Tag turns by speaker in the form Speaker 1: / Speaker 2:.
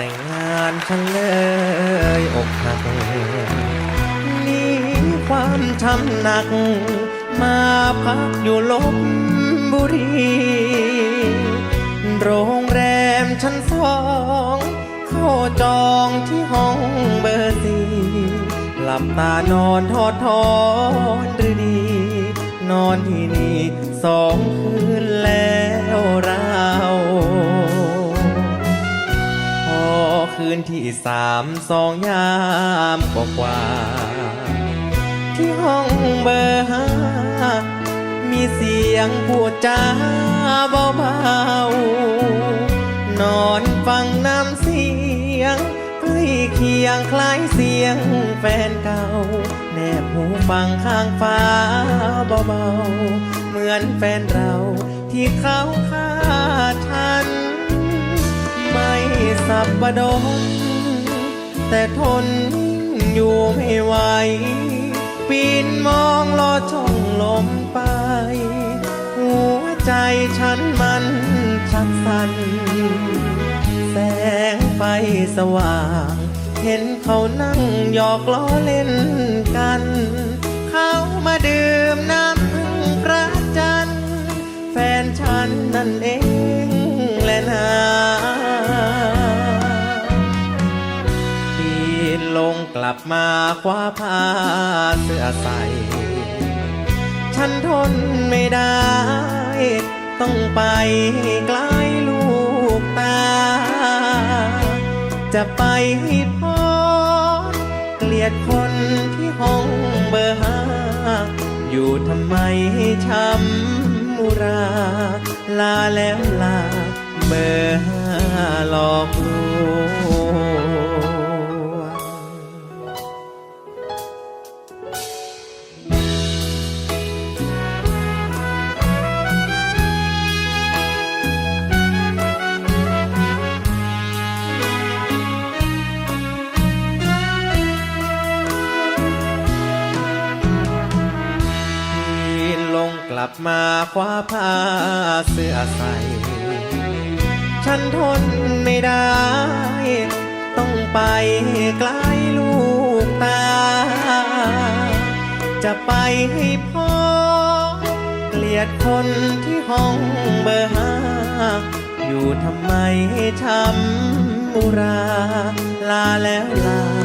Speaker 1: แต่งานฉันเลยอกหักหนี่ความช้ำหนัก มาพักอยู่ลบบุรี โรงแรมชั้นสองเข้าจองที่ห้องเบอร์สี่หลับตานอนทอดทอนหรือดี นอนที่นี่สองคืนแล้ว คืนที่สามสองยามกว่ากว่า ที่ห้องเบอร์ห้ามีเสียงพูดจาเบาๆ นอนฟังน้ำเสียงใกล้เคียงคล้ายเสียงแฟนเก่า แนบหูฟังข้างฟ้าเบาๆ เหมือนแฟนเราที่เขาฆ่า สับประดนแต่ทนอยู่ไม่ไหว ปีนมองลอช่องลมไป หัวใจฉันมันชักสั่นแสงไฟสว่าง เห็นเขานั่งหยอกล้อเล่นกัน ลงกลับมาคว้าผ้าเสื้อใส่ ฉันทนไม่ได้ ต้องไปใกล้ลูกตา จะไปให้พ้นเกลียดคนที่ห้องเบอร์ห้าอยู่ทำไมให้ช้ำมุรา ลาแล้วลาเบอร์ห้าหลอกลว บมาคว้าผ้าเสื้อใส่ฉันทนไม่ได้ ต้องไปใกล้ลูกตา จะไปให้พ้นเกลียดคนที่ห้องเบอร์ห้าอยู่ทำไมช้ำมุรา ลาแล้วลา